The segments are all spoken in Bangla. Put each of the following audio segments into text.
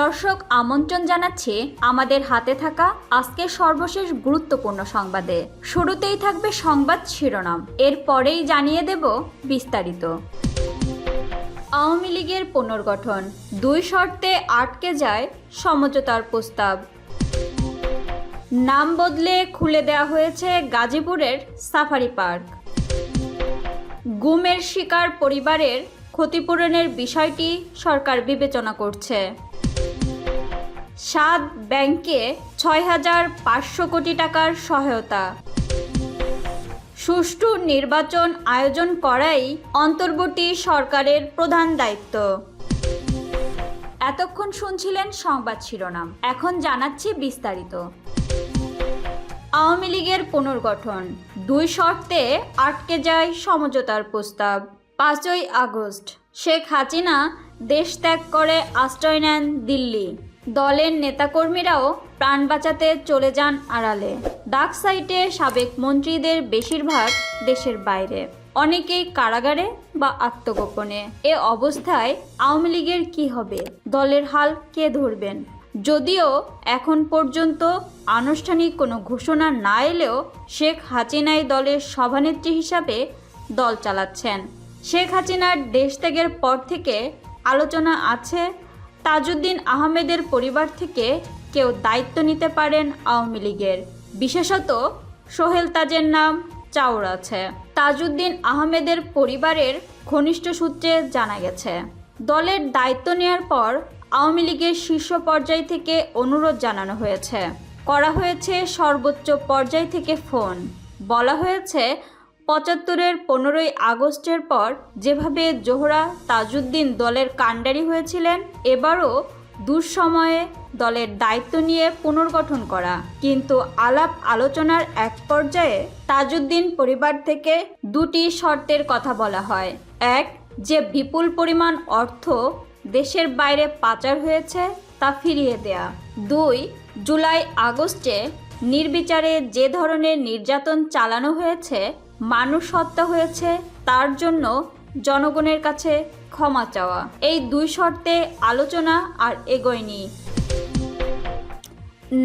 দর্শক আমন্ত্রণ জানাচ্ছি আমাদের হাতে থাকা আজকের সর্বশেষ গুরুত্বপূর্ণ সংবাদে। শুরুতেই থাকবে সংবাদ শিরোনাম। এরপরেই জানিয়ে দেব বিস্তারিত। আওয়ামী লীগের পুনর্গঠন। দুই শর্তে আটকে যায় সমঝোতার প্রস্তাব। নাম বদলে খুলে দেওয়া হয়েছে গাজীপুরের সাফারি পার্ক। গুমের শিকার পরিবারের ক্ষতিপূরণের বিষয়টি সরকার বিবেচনা করছে। সাত ব্যাংকে ছয় হাজার পাঁচশো কোটি টাকার সহায়তা। সুষ্ঠু নির্বাচন আয়োজন করাই অন্তর্বর্তী সরকারের প্রধান দায়িত্ব। এতক্ষণ শুনছিলেন সংবাদ শিরোনাম। এখন জানাচ্ছি বিস্তারিত। আওয়ামী লীগের পুনর্গঠন। দুই শর্তে আটকে যায় সমঝোতার প্রস্তাব। পাঁচই আগস্ট। শেখ হাসিনা দেশ ত্যাগ করে আশ্রয় নেন দিল্লি। দলের নেতাকর্মীরাও প্রাণ বাঁচাতে চলে যান আড়ালে। ডাক সাইটে সাবেক মন্ত্রীদের বেশিরভাগ দেশের বাইরে। অনেকেই কারাগারে বা আত্মগোপনে। এ অবস্থায় আওয়ামী লীগের কি হবে? দলের হাল কে ধরবেন? যদিও এখন পর্যন্ত আনুষ্ঠানিক কোনো ঘোষণা না এলেও শেখ হাসিনাই দলের সভানেত্রী হিসাবে দল চালাচ্ছেন। শেখ হাসিনার দেশ ত্যাগের পর থেকে আলোচনা আছে তাজউদ্দিন আহমেদের পরিবার থেকে কেউ দায়িত্ব নিতে পারেন আওয়ামী লীগের। বিশেষত সোহেল তাজের নাম চাউর আছে। তাজউদ্দিন আহমেদের পরিবারের ঘনিষ্ঠ সূত্রে জানা গেছে, দলের দায়িত্ব নেওয়ার পর আওয়ামী লীগের শীর্ষ পর্যায় থেকে অনুরোধ জানানো হয়েছে। করা হয়েছে সর্বোচ্চ পর্যায় থেকে ফোন। বলা হয়েছে পঁচাত্তরের পনেরোই আগস্টের পর যেভাবে জোহরা তাজউদ্দিন দলের কাণ্ডারি হয়েছিলেন, এবারও দুঃসময়ে দলের দায়িত্ব নিয়ে পুনর্গঠন করা। কিন্তু আলাপ আলোচনার এক পর্যায়ে তাজউদ্দিন পরিবার থেকে দুটি শর্তের কথা বলা হয়। এক, যে বিপুল পরিমাণ অর্থ দেশের বাইরে পাচার হয়েছে তা ফিরিয়ে দেয়া। দুই, জুলাই আগস্টে নির্বিচারে যে ধরনের নির্যাতন চালানো হয়েছে মানুষ হত্যা হয়েছে, তার জন্য জনগণের কাছে ক্ষমা চাওয়া। এই দুই শর্তে আলোচনা আর এগোয়নি।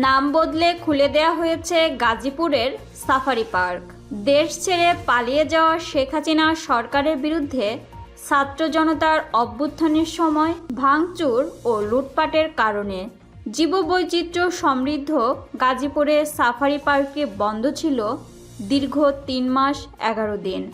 নাম বদলে খুলে দেয়া হয়েছে গাজীপুরের সাফারি পার্ক। দেশ ছেড়ে পালিয়ে যাওয়া শেখ হাসিনা সরকারের বিরুদ্ধে ছাত্র জনতার অভ্যুত্থানের সময় ভাঙচুর ও লুটপাটের কারণে জীববৈচিত্র্য সমৃদ্ধ গাজীপুরে সাফারি পার্কে বন্ধ ছিল দীর্ঘ তিন মাস, এগারো দিন।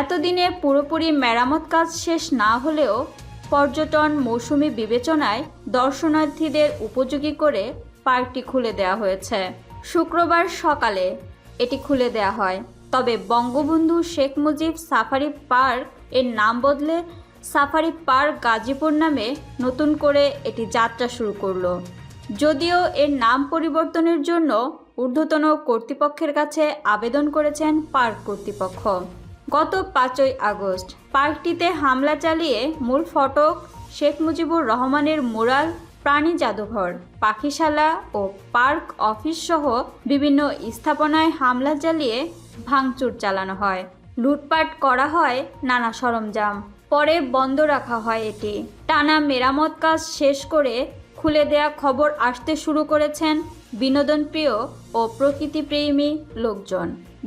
এতদিনে পুরোপুরি মেরামত কাজ শেষ না হলেও পর্যটন মৌসুমি বিবেচনায় দর্শনার্থীদের উপযোগী করে পার্কটি খুলে দেওয়া হয়েছে। শুক্রবার সকালে এটি খুলে দেওয়া হয়। তবে বঙ্গবন্ধু শেখ মুজিব সাফারি পার্কের নাম বদলে সাফারি পার্ক গাজীপুর নামে নতুন করে এটি যাত্রা শুরু করল। যদিও এর নাম পরিবর্তনের জন্য ঊর্ধ্বতন কর্তৃপক্ষের কাছে আবেদন করেছেন পার্ক কর্তৃপক্ষ। গত পাঁচই আগস্ট পার্কটিতে হামলা চালিয়ে মূল ফটক শেখ মুজিবুর রহমানের মুরাল, প্রাণী জাদুঘর, পাখিশালা ও পার্ক অফিস সহ বিভিন্ন স্থাপনায় হামলা চালিয়ে ভাঙচুর চালানো হয়। লুটপাট করা হয় নানা সরঞ্জাম। পরে বন্ধ রাখা হয় এটি। টানা মেরামত কাজ শেষ করে খুলে দেয়া খবর আসতে শুরু করেছেন বিনোদনপ্রিয় ও প্রকৃতিপ্রেমী লোকজন।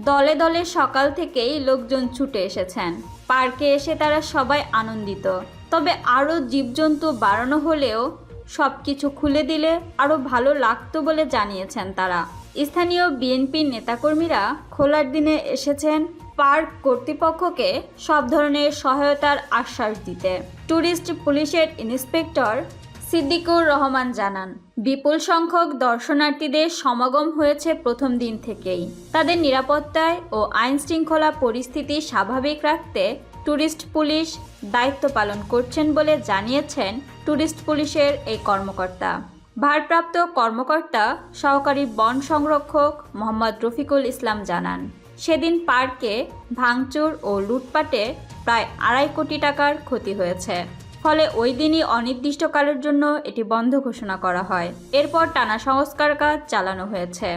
দলে দলে সকাল থেকেই লোকজন ছুটে এসেছেন। পার্কে এসে তারা সবাই আনন্দিত। তবে আরও জীবজন্তু বাড়ানো হলেও সব কিছু খুলে দিলে আরও ভালো লাগতো বলে জানিয়েছেন তারা। স্থানীয় বিএনপির নেতাকর্মীরা খোলার দিনে এসেছেন পার্ক কর্তৃপক্ষকে সব ধরনের সহায়তার আশ্বাস দিতে। ট্যুরিস্ট পুলিশের ইন্সপেক্টর সিদ্দিকুর রহমান জানান, বিপুল সংখ্যক দর্শনার্থীদের সমাগম হয়েছে প্রথম দিন থেকেই। তাদের নিরাপত্তায় ও আইন শৃঙ্খলা পরিস্থিতি স্বাভাবিক রাখতে ট্যুরিস্ট পুলিশ দায়িত্ব পালন করছেন বলে জানিয়েছেন ট্যুরিস্ট পুলিশের এই কর্মকর্তা। ভারপ্রাপ্ত কর্মকর্তা সহকারী বন সংরক্ষক মোহাম্মদ রফিকুল ইসলাম জানান, সেদিন পার্কে ভাঙচুর ও লুটপাটে প্রায় আড়াই কোটি টাকার ক্ষতি হয়েছে। ফলে ওই দিনই অনির্দিষ্টকালের জন্য এটি বন্ধ ঘোষণা করা হয়। এরপর টানা সংস্কার কাজ চালানো হয়েছে।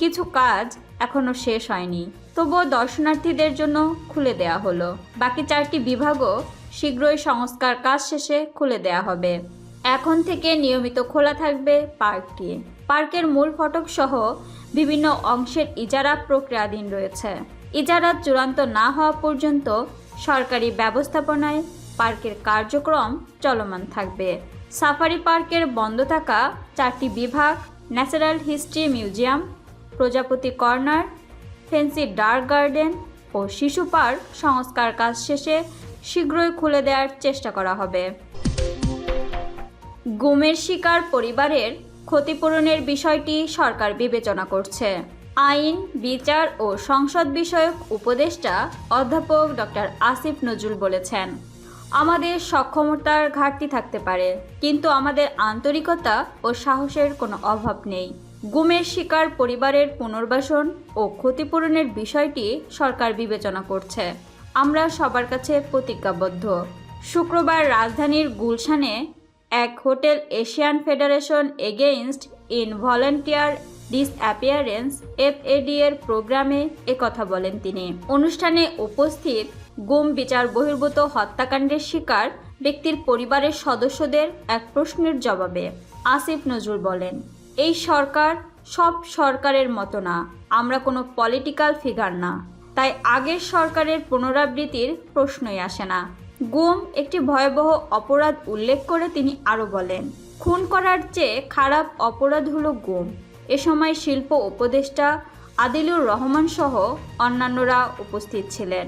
কিছু কাজ এখনও শেষ হয়নি। তবুও দর্শনার্থীদের জন্য খুলে দেয়া হলো। বাকি চারটি বিভাগও শীঘ্রই সংস্কার কাজ শেষে খুলে দেয়া হবে। এখন থেকে নিয়মিত খোলা থাকবে পার্কটি। পার্কের মূল ফটক সহ বিভিন্ন অংশের ইজারা প্রক্রিয়াধীন রয়েছে। ইজারা চূড়ান্ত না হওয়া পর্যন্ত সরকারি ব্যবস্থাপনায় পার্কের কার্যক্রম চলমান থাকবে। সাফারি পার্কের বন্ধ থাকা চারটি বিভাগ, ন্যাচারাল হিস্ট্রি মিউজিয়াম, প্রজাপতি কর্নার, ফেন্সি ডার্ক গার্ডেন ও শিশু পার্ক সংস্কার কাজ শেষে শীঘ্রই খুলে দেওয়ার চেষ্টা করা হবে। গুমের শিকার পরিবারের ক্ষতিপূরণের বিষয়টি সরকার বিবেচনা করছে। আইন, বিচার ও সংসদ বিষয়ক উপদেষ্টা অধ্যাপক ডক্টর আসিফ নজরুল বলেছেন। আমাদের সক্ষমতার ঘাটতি থাকতে পারে, কিন্তু আমাদের আন্তরিকতা ও সাহসের কোনো অভাব নেই। গুমের শিকার পরিবারের পুনর্বাসন ও ক্ষতিপূরণের বিষয়টি সরকার বিবেচনা করছে। আমরা সবার কাছে প্রতিজ্ঞাবদ্ধ। শুক্রবার রাজধানীর গুলশানে এক hotel Asian federation against involuntary disappearance, FAD এর প্রোগ্রামে একথা বলেন তিনি। অনুষ্ঠানে উপস্থিত গুম বিচার বহির্ভূত হত্যাকাণ্ডের শিকার ব্যক্তির পরিবারের সদস্যদের এক প্রশ্নের জবাবে আসিফ নজরুল বলেন, এই সরকার সব সরকারের মতো না, আমরা কোনো পলিটিক্যাল ফিগার না। তাই আগের সরকারের পুনরাবৃত্তির প্রশ্নই আসে না। গুম একটি ভয়াবহ অপরাধ উল্লেখ করে তিনি আরও বলেন, খুন করার চেয়ে খারাপ অপরাধ হলো গুম। এ সময় শিল্প উপদেষ্টা আদিলুর রহমান সহ অন্যান্যরা উপস্থিত ছিলেন।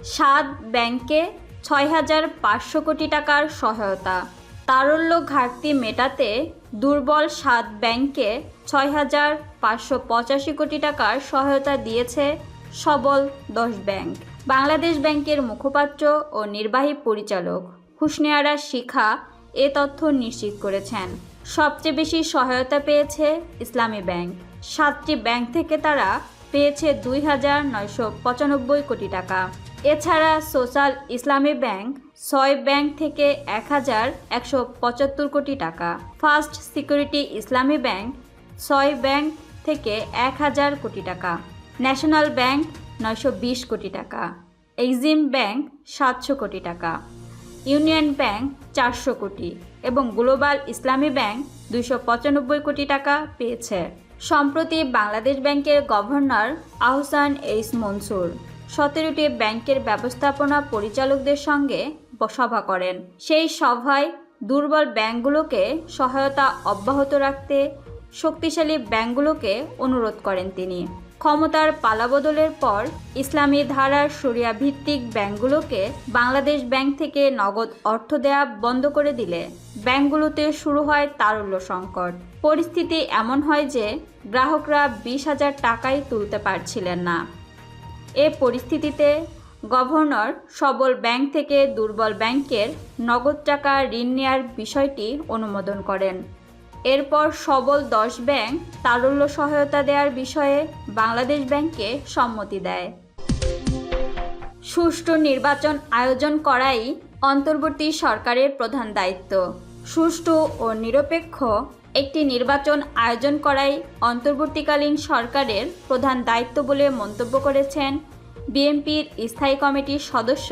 সাত ব্যাংকে ছয় হাজার পাঁচশো কোটি টাকার সহায়তা। তারল্য ঘাটতি মেটাতে দুর্বল সাত ব্যাংকে ছয় হাজার পাঁচশো পঁচাশি কোটি টাকার সহায়তা দিয়েছে সবল দশ ব্যাংক। বাংলাদেশ ব্যাংকের মুখপাত্র ও নির্বাহী পরিচালক হুসনেয়ারা শিখা এ তথ্য নিশ্চিত করেছেন। সবচেয়ে বেশি সহায়তা পেয়েছে ইসলামী ব্যাংক। সাতটি ব্যাংক থেকে তারা পেয়েছে দুই হাজার নয়শো পঁচানব্বই কোটি টাকা। এছাড়া সোশ্যাল ইসলামী ব্যাংক ছয় ব্যাংক থেকে এক হাজার একশো পঁচাত্তর কোটি টাকা। ফার্স্ট সিকিউরিটি ইসলামী ব্যাংক ছয় ব্যাংক থেকে এক হাজার কোটি টাকা। ন্যাশনাল ব্যাংক নয়শো বিশ কোটি টাকা। এক্সিম ব্যাংক সাতশো কোটি টাকা। ইউনিয়ন ব্যাংক চারশো কোটি এবং গ্লোবাল ইসলামী ব্যাংক দুইশো পঁচানব্বই কোটি টাকা পেয়েছে। সম্প্রতি বাংলাদেশ ব্যাংকের গভর্নর আহসান এইস মনসুর সতেরোটি ব্যাংকের ব্যবস্থাপনা পরিচালকদের সঙ্গে সভা করেন। সেই সভায় দুর্বল ব্যাংকগুলোকে সহায়তা অব্যাহত রাখতে শক্তিশালী ব্যাংকগুলোকে অনুরোধ করেন তিনি। ক্ষমতার পালাবদলের পর ইসলামী ধারার সরিয়া ভিত্তিক ব্যাংকগুলোকে বাংলাদেশ ব্যাংক থেকে নগদ অর্থ দেয়া বন্ধ করে দিলে ব্যাংকগুলোতে শুরু হয় তারল্য সংকট। পরিস্থিতি এমন হয় যে গ্রাহকরা বিশ হাজার টাকাই তুলতে পারছিলেন না। এ পরিস্থিতিতে গভর্নর সবল ব্যাংক থেকে দুর্বল ব্যাংকের নগদ টাকা ঋণ নেয়ার বিষয়টি অনুমোদন করেন। এরপর সবল দশ ব্যাংক তারল্য সহায়তা দেওয়ার বিষয়ে বাংলাদেশ ব্যাংককে সম্মতি দেয়। সুষ্ঠু নির্বাচন আয়োজন করাই অন্তর্বর্তী সরকারের প্রধান দায়িত্ব। সুষ্ঠু ও নিরপেক্ষ একটি নির্বাচন আয়োজন করাই অন্তর্বর্তীকালীন সরকারের প্রধান দায়িত্ব বলে মন্তব্য করেছেন বিএনপির স্থায়ী কমিটির সদস্য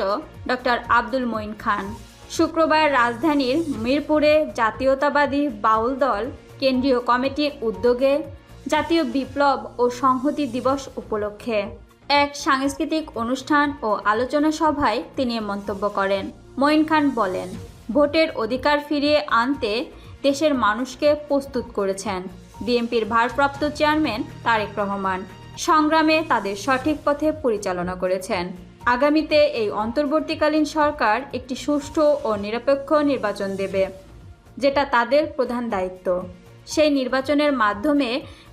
ডক্টর আব্দুল মঈন খান। শুক্রবার রাজধানীর মিরপুরে জাতীয়তাবাদী বাউল দল কেন্দ্রীয় কমিটির উদ্যোগে জাতীয় বিপ্লব ও সংহতি দিবস উপলক্ষে এক সাংস্কৃতিক অনুষ্ঠান ও আলোচনা সভায় তিনি মন্তব্য করেন। মঈন খান বলেন, ভোটের অধিকার ফিরিয়ে আনতে দেশের মানুষকে প্রস্তুত করেছেন। বিএনপির ভারপ্রাপ্ত চেয়ারম্যান তারেক রহমান সংগ্রামে তাদের সঠিক পথে পরিচালনা করেছেন। আগামীতে এই অন্তর্বর্তীকালীন সরকার একটি সুষ্ঠু ও নিরপেক্ষ নির্বাচন দেবে, যেটা তাদের প্রধান দায়িত্ব। সেই নির্বাচনের মাধ্যমে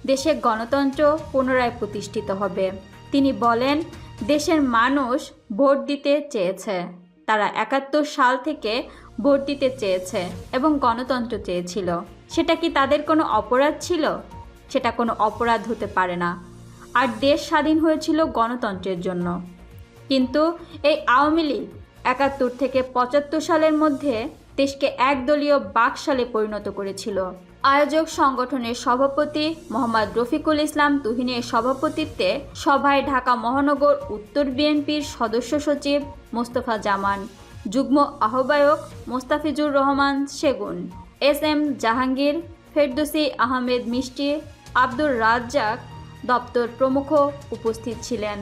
দেশে গণতন্ত্র পুনরায় প্রতিষ্ঠিত হবে। তিনি বলেন, দেশের মানুষ ভোট দিতে চেয়েছে। তারা একাত্তর সাল থেকে ভোট দিতে চেয়েছে এবং গণতন্ত্র চেয়েছিল। সেটা কি তাদের কোনো অপরাধ ছিল? সেটা কোনো অপরাধ হতে পারে না। আর দেশ স্বাধীন হয়েছিল গণতন্ত্রের জন্য। কিন্তু এই আওয়ামী লীগ একাত্তর থেকে পঁচাত্তর সালের মধ্যে দেশকে একদলীয় বাকশালে পরিণত করেছিল। আয়োজক সংগঠনের সভাপতি মোহাম্মদ রফিকুল ইসলাম তুহিনের সভাপতিত্বে সভায় ঢাকা মহানগর উত্তর বিএনপির সদস্য সচিব মোস্তফা জামান যুগ্ম আহ্বায়ক মোস্তাফিজুর রহমান সেগুন, এস এম জাহাঙ্গীর, ফেরদুসি আহমেদ মিষ্টি, আব্দুর রাজ্জাক দপ্তর প্রমুখ উপস্থিত ছিলেন।